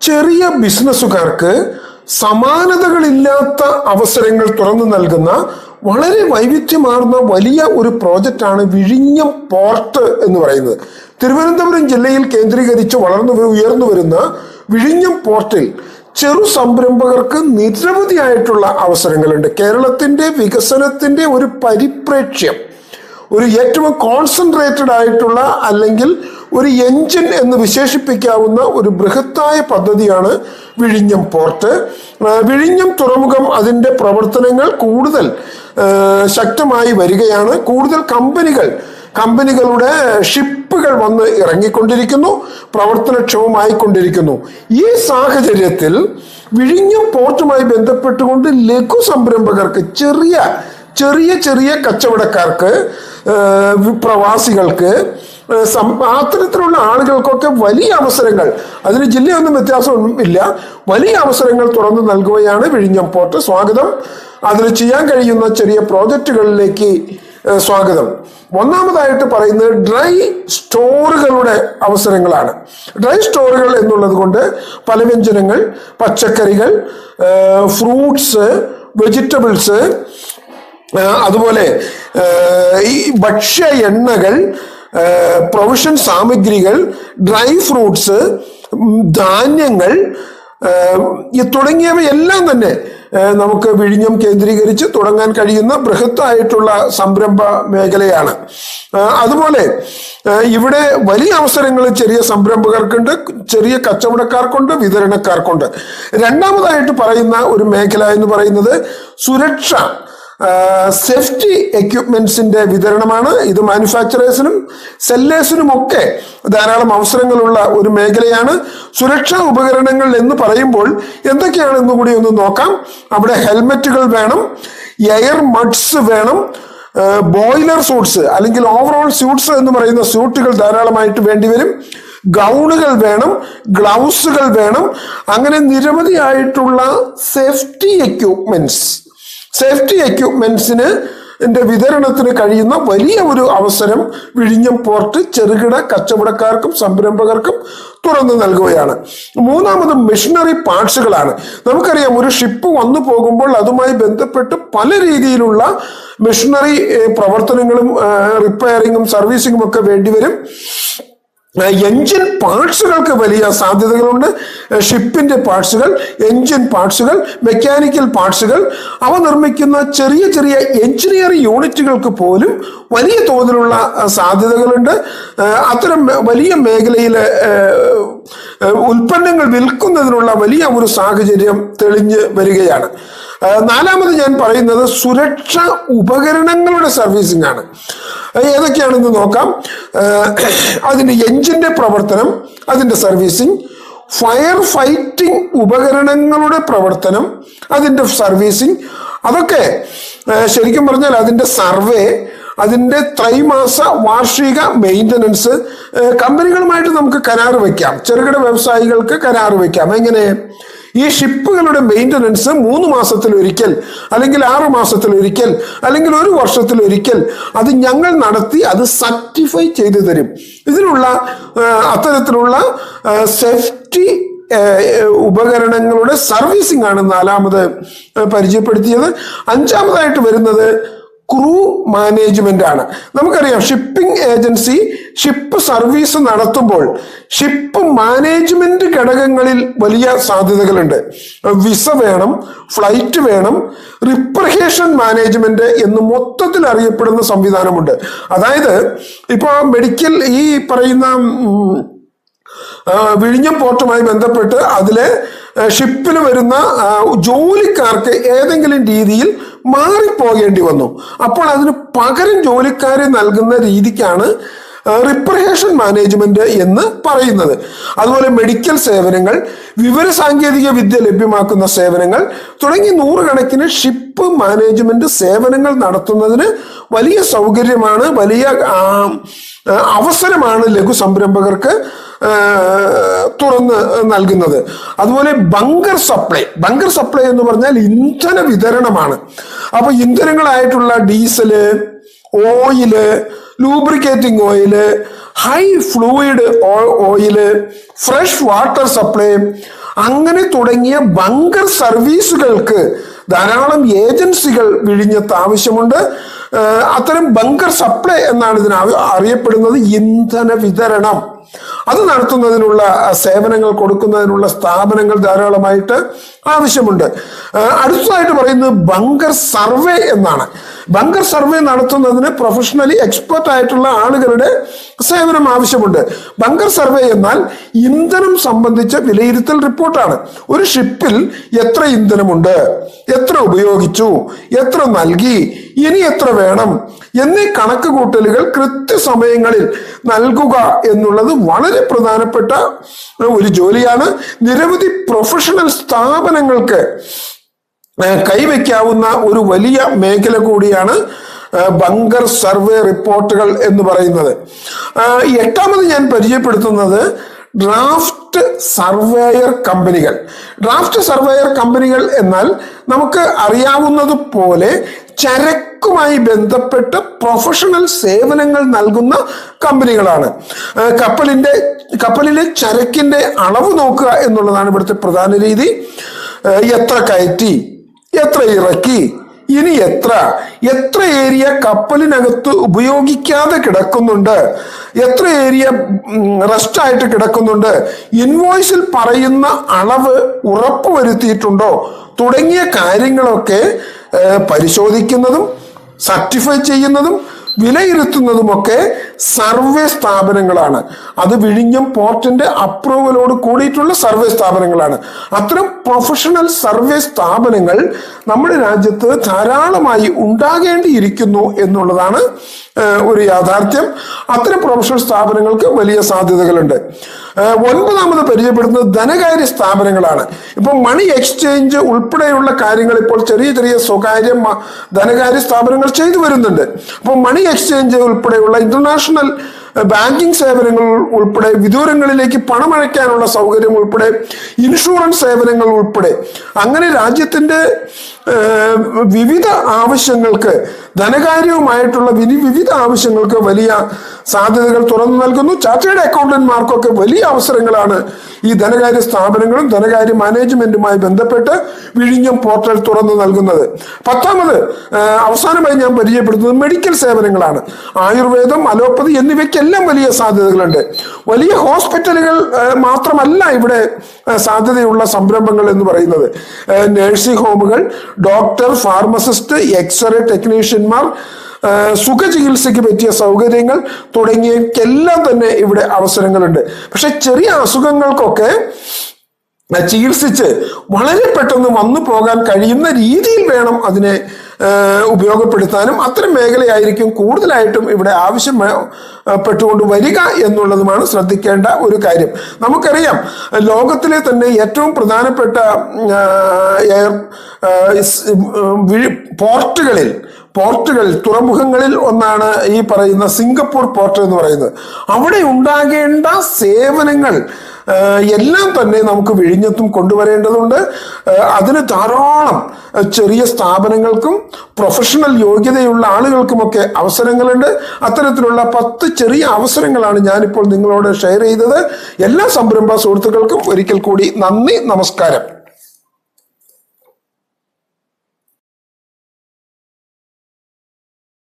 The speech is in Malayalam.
ചെറിയ ബിസിനസ്സുകാർക്ക് സമാനതകളില്ലാത്ത അവസരങ്ങൾ തുറന്നു നൽകുന്ന വളരെ വൈവിധ്യമാർന്ന വലിയ ഒരു പ്രോജക്റ്റാണ് വിഴിഞ്ഞം പോർട്ട് എന്ന് പറയുന്നത്. തിരുവനന്തപുരം ജില്ലയിൽ കേന്ദ്രീകരിച്ച് വളർന്നു ഉയർന്നു വരുന്ന വിഴിഞ്ഞം പോർട്ടിൽ ചെറു സംരംഭകർക്ക് നിരവധിയായിട്ടുള്ള അവസരങ്ങളുണ്ട്. കേരളത്തിന്റെ വികസനത്തിന്റെ ഒരു പരിപ്രേക്ഷ്യം. ഒരു ഏറ്റവും കോൺസെൻട്രേറ്റഡ് ആയിട്ടുള്ള അല്ലെങ്കിൽ ഒരു എഞ്ചിൻ എന്ന് വിശേഷിപ്പിക്കാവുന്ന ഒരു ബൃഹത്തായ പദ്ധതിയാണ് വിഴിഞ്ഞം പോർട്ട്. വിഴിഞ്ഞം തുറമുഖം അതിന്റെ പ്രവർത്തനങ്ങൾ കൂടുതൽ ശക്തമായി വരികയാണ്. കൂടുതൽ കമ്പനികൾ കമ്പനികളുടെ ഷിപ്പുകൾ വന്ന് ഇറങ്ങിക്കൊണ്ടിരിക്കുന്നു പ്രവർത്തനക്ഷമമായിക്കൊണ്ടിരിക്കുന്നു. ഈ സാഹചര്യത്തിൽ വിഴിഞ്ഞം പോർട്ടുമായി ബന്ധപ്പെട്ടുകൊണ്ട് ലഘു സംരംഭകർക്ക് ചെറിയ ചെറിയ ചെറിയ കച്ചവടക്കാർക്ക് പ്രവാസികൾക്ക് അത്തരത്തിലുള്ള ആളുകൾക്കൊക്കെ വലിയ അവസരങ്ങൾ. അതിന് ജില്ലയൊന്നും വ്യത്യാസമൊന്നും ഇല്ല. വലിയ അവസരങ്ങൾ തുറന്നു നൽകുകയാണ് വിഴിഞ്ഞം പോർട്ട്. സ്വാഗതം. അതിൽ ചെയ്യാൻ കഴിയുന്ന ചെറിയ പ്രോജക്റ്റുകളിലേക്ക് സ്വാഗതം. ഒന്നാമതായിട്ട് പറയുന്നത് ഡ്രൈ സ്റ്റോറുകളുടെ അവസരങ്ങളാണ്. ഡ്രൈ സ്റ്റോറുകൾ എന്നുള്ളത് കൊണ്ട് പലവ്യഞ്ജനങ്ങൾ പച്ചക്കറികൾ ഫ്രൂട്ട്സ് വെജിറ്റബിൾസ് അതുപോലെ ഈ ഭക്ഷ്യ എണ്ണകൾ പ്രൊവിഷൻ സാമഗ്രികൾ ഡ്രൈ ഫ്രൂട്ട്സ് ധാന്യങ്ങൾ തുടങ്ങിയവയെല്ലാം തന്നെ നമുക്ക് വിഴിഞ്ഞം കേന്ദ്രീകരിച്ച് തുടങ്ങാൻ കഴിയുന്ന ബൃഹത്തായിട്ടുള്ള സംരംഭ മേഖലയാണ്. അതുപോലെ ഇവിടെ വലിയ അവസരങ്ങൾ ചെറിയ സംരംഭകർക്കുണ്ട് ചെറിയ കച്ചവടക്കാർക്കുണ്ട് വിതരണക്കാർക്കുണ്ട്. രണ്ടാമതായിട്ട് പറയുന്ന ഒരു മേഖല എന്ന് പറയുന്നത് സുരക്ഷ. സേഫ്റ്റി എക്യുപ്മെന്റ്സിന്റെ വിതരണമാണ്. ഇത് മാനുഫാക്ചറേഴ്സിനും സെല്ലേഴ്സിനും ഒക്കെ ധാരാളം അവസരങ്ങളുള്ള ഒരു മേഖലയാണ്. സുരക്ഷാ ഉപകരണങ്ങൾ എന്ന് പറയുമ്പോൾ എന്തൊക്കെയാണെന്ന് കൂടി ഒന്ന് നോക്കാം. അവിടെ ഹെൽമെറ്റുകൾ വേണം എയർ മഡ്സ് വേണം ബോയിലർ സൂട്ട്സ് അല്ലെങ്കിൽ ഓവറോൾ സ്യൂട്ട്സ് എന്ന് പറയുന്ന സ്യൂട്ടുകൾ ധാരാളമായിട്ട് വേണ്ടിവരും ഗൗണുകൾ വേണം ഗ്ലൗസുകൾ വേണം. അങ്ങനെ നിരവധിയായിട്ടുള്ള സേഫ്റ്റി എക്യുപ്മെന്റ്സ് സേഫ്റ്റി എക്യുപ്മെന്റ്സിന് ന്റെ വിതരണത്തിന് കഴിയുന്ന വലിയ ഒരു അവസരം വിഴിഞ്ഞം പോർട്ട് ചെറുകിട കച്ചവടക്കാർക്കും സംരംഭകർക്കും തുറന്നു നൽകുകയാണ്. മൂന്നാമത് മെഷീനറി പാർട്സുകളാണ് നമുക്കറിയാം ഒരു ഷിപ്പ് വന്നു പോകുമ്പോൾ അതുമായി ബന്ധപ്പെട്ട് പല രീതിയിലുള്ള മെഷീനറി പ്രവർത്തനങ്ങളും റിപ്പയറിങ്ങും സർവീസിങ്ങും ഒക്കെ വേണ്ടിവരും എഞ്ചിൻ പാർട്സുകൾക്ക് വലിയ സാധ്യതകളുണ്ട്. ഷിപ്പിന്റെ പാർട്സുകൾ എഞ്ചിൻ പാർട്സുകൾ മെക്കാനിക്കൽ പാർട്സുകൾ അവ നിർമ്മിക്കുന്ന ചെറിയ ചെറിയ എഞ്ചിനീയറിംഗ് യൂണിറ്റുകൾക്ക് പോലും വലിയ തോതിലുള്ള സാധ്യതകളുണ്ട്. അത്തരം വലിയ മേഖലയിലെ ഉൽപ്പന്നങ്ങൾ വിൽക്കുന്നതിനുള്ള വലിയ ഒരു സാഹചര്യം തെളിഞ്ഞ് വരികയാണ്. നാലാമത് ഞാൻ പറയുന്നത് സുരക്ഷ ഉപകരണങ്ങളുടെ സർവീസിംഗ് ആണ്. ഏതൊക്കെയാണെന്ന് നോക്കാം. അതിന്റെ എഞ്ചിന്റെ പ്രവർത്തനം അതിന്റെ സർവീസിംഗ് ഫയർ ഫൈറ്റിംഗ് ഉപകരണങ്ങളുടെ പ്രവർത്തനം അതിന്റെ സർവീസിംഗ് അതൊക്കെ ശരിക്കും പറഞ്ഞാൽ അതിന്റെ സർവേ അതിന്റെ ത്രൈമാസ വാർഷിക മെയിന്റനൻസ് കമ്പനികളുമായിട്ട് നമുക്ക് കരാർ വയ്ക്കാം ചെറുകിട വ്യവസായികൾക്ക് കരാർ വയ്ക്കാം എങ്ങനെ? ഈ ഷിപ്പുകളുടെ മെയിന്റനൻസ് മൂന്ന് മാസത്തിൽ ഒരിക്കൽ അല്ലെങ്കിൽ ആറ് മാസത്തിൽ ഒരിക്കൽ അല്ലെങ്കിൽ ഒരു വർഷത്തിൽ ഒരിക്കൽ അത് ഞങ്ങൾ നടത്തി അത് സർട്ടിഫൈ ചെയ്തു തരും. ഇതിനുള്ള അത്തരത്തിലുള്ള സേഫ്റ്റി ഉപകരണങ്ങളുടെ സർവീസിംഗ് ആണ് നാലാമത് പരിചയപ്പെടുത്തിയത്. അഞ്ചാമതായിട്ട് വരുന്നത് ക്രൂ മാനേജ്മെന്റ് ആണ്. നമുക്കറിയാം ഷിപ്പിംഗ് ഏജൻസി ഷിപ്പ് സർവീസ് നടത്തുമ്പോൾ ഷിപ്പ് മാനേജ്മെന്റ് ഘടകങ്ങളിൽ വലിയ സാധ്യതകളുണ്ട്. വിസ വേണം ഫ്ലൈറ്റ് വേണം റിപ്രഹേഷൻ മാനേജ്മെന്റ് എന്ന് മൊത്തത്തിൽ അറിയപ്പെടുന്ന സംവിധാനമുണ്ട്. അതായത് ഇപ്പോൾ മെഡിക്കൽ ഈ പറയുന്ന വിഴിഞ്ഞം പോർട്ടുമായി ബന്ധപ്പെട്ട് അതിലെ ഷിപ്പിൽ വരുന്ന ജോലിക്കാർക്ക് ഏതെങ്കിലും രീതിയിൽ മാറിപ്പോകേണ്ടി വന്നു. അപ്പോൾ അതിന് പകരം ജോലിക്കാരെ നൽകുന്ന രീതിക്കാണ് റിപ്രഹേഷൻ മാനേജ്മെന്റ് എന്ന് പറയുന്നത്. അതുപോലെ മെഡിക്കൽ സേവനങ്ങൾ വിവര സാങ്കേതിക വിദ്യ ലഭ്യമാക്കുന്ന സേവനങ്ങൾ തുടങ്ങി നൂറുകണക്കിന് ഷിപ്പ് മാനേജ്മെന്റ് സേവനങ്ങൾ നടത്തുന്നതിന് വലിയ സൗകര്യമാണ് വലിയ അവസരമാണ് ലഘു സംരംഭകർക്ക് തുറന്ന് നൽകുന്നത്. അതുപോലെ ബങ്കർ സപ്ലൈ ബങ്കർ സപ്ലൈ എന്ന് പറഞ്ഞാൽ ഇന്ധന വിതരണമാണ്. അപ്പൊ ഇന്ധനങ്ങളായിട്ടുള്ള diesel oil lubricating oil high fluid oil fresh water supply അങ്ങനെ തുടങ്ങിയ ബങ്കർ സർവീസുകൾക്ക് ധാരാളം ഏജൻസികൾ വിഴിഞ്ഞത്ത് ആവശ്യമുണ്ട്. അത്തരം ബങ്കർ സപ്ലൈ എന്നാണ് ഇതിന് അറിയപ്പെടുന്നത്. ഇന്ധന വിതരണം. അത് നടത്തുന്നതിനുള്ള സേവനങ്ങൾ കൊടുക്കുന്നതിനുള്ള സ്ഥാപനങ്ങൾ ധാരാളമായിട്ട് ആവശ്യമുണ്ട്. അടുത്തതായിട്ട് പറയുന്നത് ബങ്കർ സർവേ എന്നാണ്. ബങ്കർ സർവേ നടത്തുന്നതിന് പ്രൊഫഷണലി എക്സ്പെർട്ട് ആയിട്ടുള്ള ആളുകളുടെ സേവനം ആവശ്യമുണ്ട്. ബങ്കർ സർവേ എന്നാൽ ഇന്ധനം സംബന്ധിച്ച വിലയിരുത്തൽ റിപ്പോർട്ടാണ്. ഒരു ഷിപ്പിൽ എത്ര ഇന്ധനമുണ്ട് എത്ര ഉപയോഗിച്ചു എത്ര നൽകി ഇനി എത്ര വേണം എന്നീ കണക്ക് കൂട്ടലുകൾ കൃത്യസമയങ്ങളിൽ നൽകുക എന്നുള്ളത് വളരെ പ്രധാനപ്പെട്ട ഒരു ജോലിയാണ്. നിരവധി പ്രൊഫഷണൽ സ്ഥാപനങ്ങൾക്ക് കൈവയ്ക്കാവുന്ന ഒരു വലിയ മേഖല കൂടിയാണ് ബങ്കർ സർവേ റിപ്പോർട്ടുകൾ എന്ന് പറയുന്നത്. എട്ടാമത് ഞാൻ പരിചയപ്പെടുത്തുന്നത് ഡ്രാഫ്റ്റ് സർവേയർ കമ്പനികൾ. ഡ്രാഫ്റ്റ് സർവേയർ കമ്പനികൾ എന്നാൽ നമുക്ക് അറിയാവുന്നത് പോലെ ചരക്കുമായി ബന്ധപ്പെട്ട് പ്രൊഫഷണൽ സേവനങ്ങൾ നൽകുന്ന കമ്പനികളാണ്. കപ്പലിന്റെ കപ്പലിലെ ചരക്കിന്റെ അളവ് നോക്കുക എന്നുള്ളതാണ് ഇവിടുത്തെ പ്രധാന രീതി. എത്ര കയറ്റി എത്ര ഇറക്കി ഇനി എത്ര എത്ര ഏരിയ കപ്പലിനകത്ത് ഉപയോഗിക്കാതെ കിടക്കുന്നുണ്ട് എത്ര ഏരിയ റെസ്റ്റ് ആയിട്ട് കിടക്കുന്നുണ്ട് ഇൻവോയ്സിൽ പറയുന്ന അളവ് ഉറപ്പുവരുത്തിയിട്ടുണ്ടോ തുടങ്ങിയ കാര്യങ്ങളൊക്കെ പരിശോധിക്കുന്നതും സർട്ടിഫൈ ചെയ്യുന്നതും വിലയിരുത്തുന്നതുമൊക്കെ സർവേ സ്ഥാപനങ്ങളാണ്. അത് വിഴിഞ്ഞം പോർട്ടിന്റെ അപ്രൂവലോട് കൂടിയിട്ടുള്ള സർവേ സ്ഥാപനങ്ങളാണ്. അത്തരം പ്രൊഫഷണൽ സർവേ സ്ഥാപനങ്ങൾ നമ്മുടെ രാജ്യത്ത് ധാരാളമായി ഉണ്ടാകേണ്ടിയിരിക്കുന്നു എന്നുള്ളതാണ് ഒരു യാഥാർത്ഥ്യം. അത്തരം പ്രൊഫഷണൽ സ്ഥാപനങ്ങൾക്ക് വലിയ സാധ്യതകളുണ്ട്. ഒൻപതാമത് പരിചയപ്പെടുന്നത് ധനകാര്യ സ്ഥാപനങ്ങളാണ്. ഇപ്പൊ മണി എക്സ്ചേഞ്ച് ഉൾപ്പെടെയുള്ള കാര്യങ്ങൾ ഇപ്പോൾ ചെറിയ ചെറിയ സ്വകാര്യ ധനകാര്യ സ്ഥാപനങ്ങൾ ചെയ്തു വരുന്നുണ്ട്. അപ്പോൾ മണി എക്സ്ചേഞ്ച് ഉൾപ്പെടെയുള്ള ഇന്റർനാഷണൽ ബാങ്കിങ് സേവനങ്ങൾ ഉൾപ്പെടെ വിദൂരങ്ങളിലേക്ക് പണമഴയ്ക്കാനുള്ള സൗകര്യം ഉൾപ്പെടെ ഇൻഷുറൻസ് സേവനങ്ങൾ ഉൾപ്പെടെ. അങ്ങനെ രാജ്യത്തിന്റെ ഏഹ്, വിവിധ ആവശ്യങ്ങൾക്ക് ധനകാര്യവുമായിട്ടുള്ള വിവിധ ആവശ്യങ്ങൾക്ക് വലിയ സാധ്യതകൾ തുറന്നു നൽകുന്നു. ചാർട്ടേഡ് അക്കൗണ്ടന്റ്മാർക്കൊക്കെ വലിയ അവസരങ്ങളാണ് ഈ ധനകാര്യ സ്ഥാപനങ്ങളും ധനകാര്യ മാനേജ്മെന്റുമായി ബന്ധപ്പെട്ട് വിഴിഞ്ഞം പോർട്ടൽ തുറന്നു നൽകുന്നത്. പത്താമത് അവസാനമായി ഞാൻ പരിചയപ്പെടുത്തുന്നത് മെഡിക്കൽ സേവനങ്ങളാണ്. ആയുർവേദം അലോപ്പതി എന്നിവയ്ക്കെല്ലാം വലിയ സാധ്യതകളുണ്ട്. വലിയ ഹോസ്പിറ്റലുകൾ മാത്രമല്ല ഇവിടെ സാധ്യതയുള്ള സംരംഭങ്ങൾ എന്ന് പറയുന്നത് നേഴ്സിംഗ് ഹോമുകൾ ഡോക്ടർ ഫാർമസിസ്റ്റ് എക്സ്റേ ടെക്നീഷ്യന്മാർ സുഖ സുഖചികിത്സയ്ക്ക് പറ്റിയ സൗകര്യങ്ങൾ തുടങ്ങിയക്കെല്ലാം തന്നെ ഇവിടെ അവസരങ്ങളുണ്ട്. പക്ഷെ ചെറിയ അസുഖങ്ങൾക്കൊക്കെ ചികിത്സിച്ച് വളരെ പെട്ടെന്ന് വന്നു പോകാൻ കഴിയുന്ന രീതിയിൽ വേണം അതിനെ ഉപയോഗപ്പെടുത്താനും അത്തരം മേഖലയായിരിക്കും കൂടുതലായിട്ടും ഇവിടെ ആവശ്യം വേ- പെട്ടുകൊണ്ട് വരിക എന്നുള്ളതുമാണ് ശ്രദ്ധിക്കേണ്ട ഒരു കാര്യം. നമുക്കറിയാം ലോകത്തിലെ തന്നെ ഏറ്റവും പ്രധാനപ്പെട്ട പോർട്ടുകളിൽ പോർട്ടുകളിൽ തുറമുഖങ്ങളിൽ ഒന്നാണ് ഈ പറയുന്ന സിംഗപ്പൂർ പോർട്ട് എന്ന് പറയുന്നത്. അവിടെ ഉണ്ടാകേണ്ട സേവനങ്ങൾ എല്ലാം തന്നെ നമുക്ക് വിഴിഞ്ഞത്തും കൊണ്ടുവരേണ്ടതുണ്ട്. അതിന് ധാരാളം ചെറിയ സ്ഥാപനങ്ങൾക്കും പ്രൊഫഷണൽ യോഗ്യതയുള്ള ആളുകൾക്കുമൊക്കെ അവസരങ്ങളുണ്ട്. അത്തരത്തിലുള്ള പത്ത് ചെറിയ അവസരങ്ങളാണ് ഞാനിപ്പോൾ നിങ്ങളോട് ഷെയർ ചെയ്തത്. എല്ലാ സംരംഭ സുഹൃത്തുക്കൾക്കും ഒരിക്കൽ കൂടി നന്ദി നമസ്കാരം.